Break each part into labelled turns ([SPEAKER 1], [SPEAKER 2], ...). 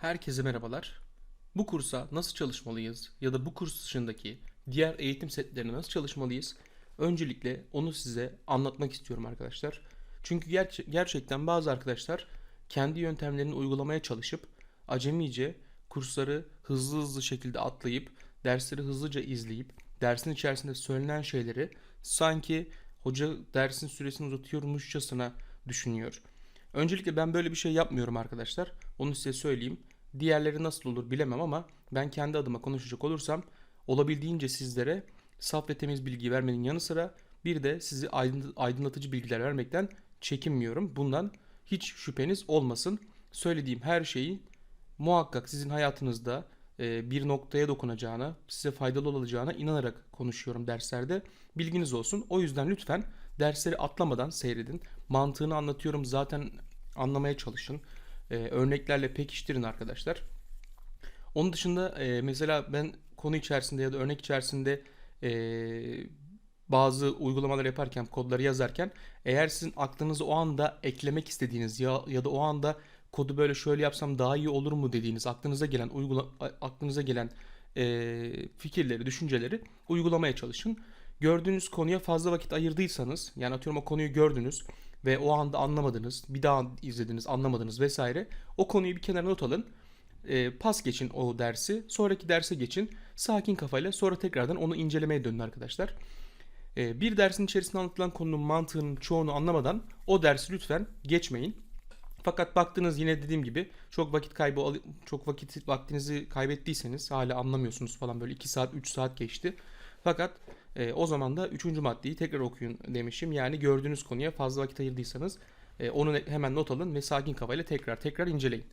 [SPEAKER 1] Herkese merhabalar. Bu kursa nasıl çalışmalıyız ya da bu kurs dışındaki diğer eğitim setlerine nasıl çalışmalıyız? Öncelikle onu size anlatmak istiyorum arkadaşlar. Çünkü gerçe- gerçekten bazı arkadaşlar kendi yöntemlerini uygulamaya çalışıp acemice kursları hızlı hızlı şekilde atlayıp dersleri hızlıca izleyip dersin içerisinde söylenen şeyleri sanki hoca dersin süresini uzatıyormuşçasına düşünüyor. Öncelikle ben böyle bir şey yapmıyorum arkadaşlar. Onu size söyleyeyim. Diğerleri nasıl olur bilemem ama ben kendi adıma konuşacak olursam olabildiğince sizlere saf ve temiz bilgi vermenin yanı sıra bir de sizi aydın- aydınlatıcı bilgiler vermekten çekinmiyorum. Bundan hiç şüpheniz olmasın. Söylediğim her şeyi muhakkak sizin hayatınızda e, bir noktaya dokunacağına, size faydalı olacağına inanarak konuşuyorum derslerde. Bilginiz olsun. O yüzden lütfen dersleri atlamadan seyredin. Mantığını anlatıyorum zaten anlamaya çalışın. E, örneklerle pekiştirin arkadaşlar. Onun dışında e, mesela ben konu içerisinde ya da örnek içerisinde e, bazı uygulamalar yaparken, kodları yazarken eğer sizin aklınıza o anda eklemek istediğiniz ya ya da o anda kodu böyle şöyle yapsam daha iyi olur mu dediğiniz aklınıza gelen uygula aklınıza gelen e, fikirleri, düşünceleri uygulamaya çalışın. Gördüğünüz konuya fazla vakit ayırdıysanız, yani atıyorum o konuyu gördünüz ve o anda anlamadınız, bir daha izlediniz, anlamadınız vesaire. O konuyu bir kenara not alın. E, pas geçin o dersi. Sonraki derse geçin. Sakin kafayla sonra tekrardan onu incelemeye dönün arkadaşlar. E, bir dersin içerisinde anlatılan konunun mantığının çoğunu anlamadan o dersi lütfen geçmeyin. Fakat baktınız yine dediğim gibi çok vakit kaybı çok vakit vaktinizi kaybettiyseniz hala anlamıyorsunuz falan böyle 2 saat 3 saat geçti. Fakat e, o zaman da 3. maddeyi tekrar okuyun demişim. Yani gördüğünüz konuya fazla vakit ayırdıysanız e, onu hemen not alın ve sakin kafayla tekrar tekrar inceleyin.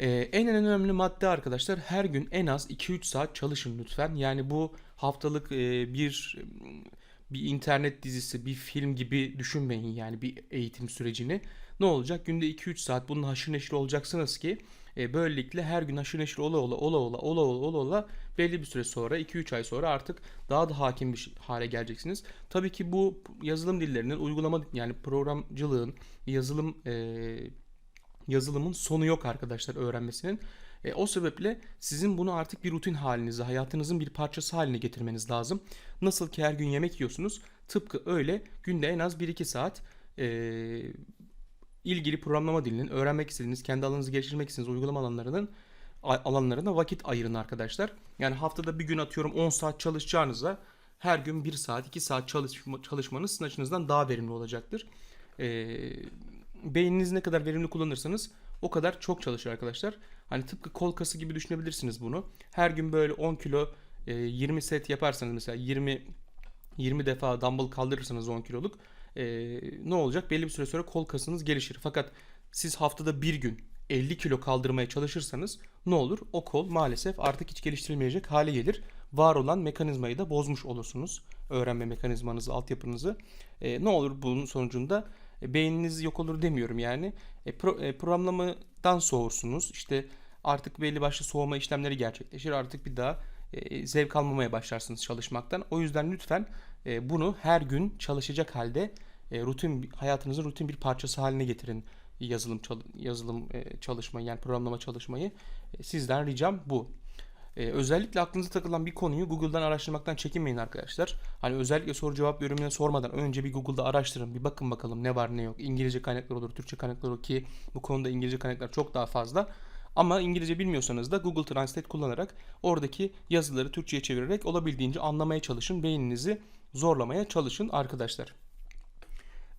[SPEAKER 1] Ee, en önemli madde arkadaşlar her gün en az 2-3 saat çalışın lütfen. Yani bu haftalık e, bir bir internet dizisi, bir film gibi düşünmeyin yani bir eğitim sürecini. Ne olacak? Günde 2-3 saat bunun haşır neşir olacaksınız ki e, böylelikle her gün haşır neşir ola ola ola ola ola ola ola ola belli bir süre sonra 2-3 ay sonra artık daha da hakim bir hale geleceksiniz. Tabii ki bu yazılım dillerinin uygulama yani programcılığın yazılım e, yazılımın sonu yok arkadaşlar öğrenmesinin. E, o sebeple sizin bunu artık bir rutin halinize, hayatınızın bir parçası haline getirmeniz lazım. Nasıl ki her gün yemek yiyorsunuz, tıpkı öyle günde en az 1-2 saat e, ilgili programlama dilinin öğrenmek istediğiniz, kendi alanınızı geliştirmek istediğiniz uygulama alanlarının alanlarına vakit ayırın arkadaşlar. Yani haftada bir gün atıyorum 10 saat çalışacağınıza her gün 1 saat, 2 saat çalışma, çalışmanız sizin açınızdan daha verimli olacaktır. Ee, beyninizi ne kadar verimli kullanırsanız o kadar çok çalışır arkadaşlar. Hani tıpkı kol kası gibi düşünebilirsiniz bunu. Her gün böyle 10 kilo e, 20 set yaparsanız mesela 20 20 defa dumbbell kaldırırsanız 10 kiloluk e, ne olacak? Belli bir süre sonra kol kasınız gelişir. Fakat siz haftada bir gün 50 kilo kaldırmaya çalışırsanız ne olur? O kol maalesef artık hiç geliştirilmeyecek hale gelir. Var olan mekanizmayı da bozmuş olursunuz. Öğrenme mekanizmanızı, altyapınızı. E, ne olur bunun sonucunda? E, beyniniz yok olur demiyorum yani. E, pro- e, programlamadan soğursunuz. İşte artık belli başlı soğuma işlemleri gerçekleşir. Artık bir daha e, zevk almamaya başlarsınız çalışmaktan. O yüzden lütfen e, bunu her gün çalışacak halde e, rutin hayatınızın rutin bir parçası haline getirin. Yazılım yazılım e, çalışmayı yani programlama çalışmayı E, sizden ricam bu. E, özellikle aklınıza takılan bir konuyu Google'dan araştırmaktan çekinmeyin arkadaşlar. Hani özellikle soru cevap bölümüne sormadan önce bir Google'da araştırın. Bir bakın bakalım ne var ne yok. İngilizce kaynaklar olur, Türkçe kaynaklar olur ki bu konuda İngilizce kaynaklar çok daha fazla. Ama İngilizce bilmiyorsanız da Google Translate kullanarak oradaki yazıları Türkçe'ye çevirerek olabildiğince anlamaya çalışın. Beyninizi zorlamaya çalışın arkadaşlar.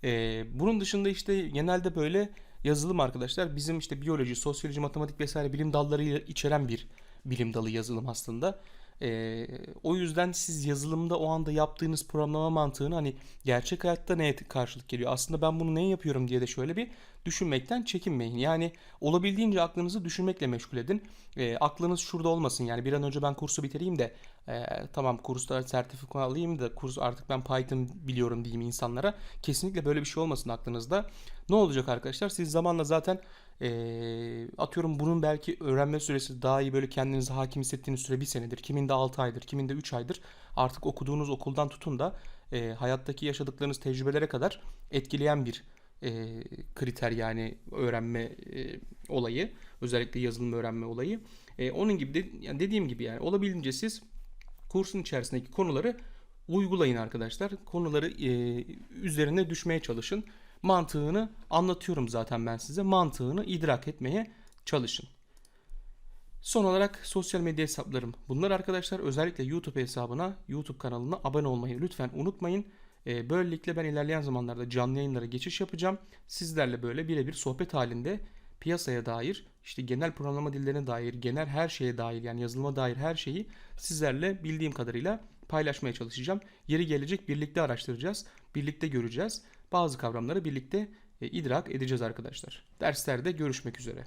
[SPEAKER 1] Ee, bunun dışında işte genelde böyle yazılım arkadaşlar bizim işte biyoloji, sosyoloji, matematik vesaire bilim dalları içeren bir bilim dalı yazılım aslında. Ee, o yüzden siz yazılımda o anda yaptığınız programlama mantığını hani gerçek hayatta neye karşılık geliyor? Aslında ben bunu neye yapıyorum diye de şöyle bir düşünmekten çekinmeyin. Yani olabildiğince aklınızı düşünmekle meşgul edin. Ee, aklınız şurada olmasın. Yani bir an önce ben kursu bitireyim de e, tamam kursta sertifika alayım da kurs artık ben Python biliyorum diyeyim insanlara. Kesinlikle böyle bir şey olmasın aklınızda. Ne olacak arkadaşlar? Siz zamanla zaten e, atıyorum bunun belki öğrenme süresi daha iyi böyle kendinize hakim hissettiğiniz süre bir senedir. Kiminde 6 aydır, kiminde 3 aydır. Artık okuduğunuz okuldan tutun da e, hayattaki yaşadıklarınız tecrübelere kadar etkileyen bir e, kriter yani öğrenme e, olayı. Özellikle yazılım öğrenme olayı. E, onun gibi de, yani dediğim gibi yani olabildiğince siz kursun içerisindeki konuları uygulayın arkadaşlar. Konuları e, üzerine düşmeye çalışın. Mantığını anlatıyorum zaten ben size. Mantığını idrak etmeye çalışın. Son olarak sosyal medya hesaplarım. Bunlar arkadaşlar özellikle YouTube hesabına, YouTube kanalına abone olmayı lütfen unutmayın. E, böylelikle ben ilerleyen zamanlarda canlı yayınlara geçiş yapacağım. Sizlerle böyle birebir sohbet halinde piyasaya dair, işte genel programlama dillerine dair, genel her şeye dair yani yazılıma dair her şeyi sizlerle bildiğim kadarıyla paylaşmaya çalışacağım. Yeri gelecek birlikte araştıracağız, birlikte göreceğiz. Bazı kavramları birlikte e, idrak edeceğiz arkadaşlar. Derslerde görüşmek üzere.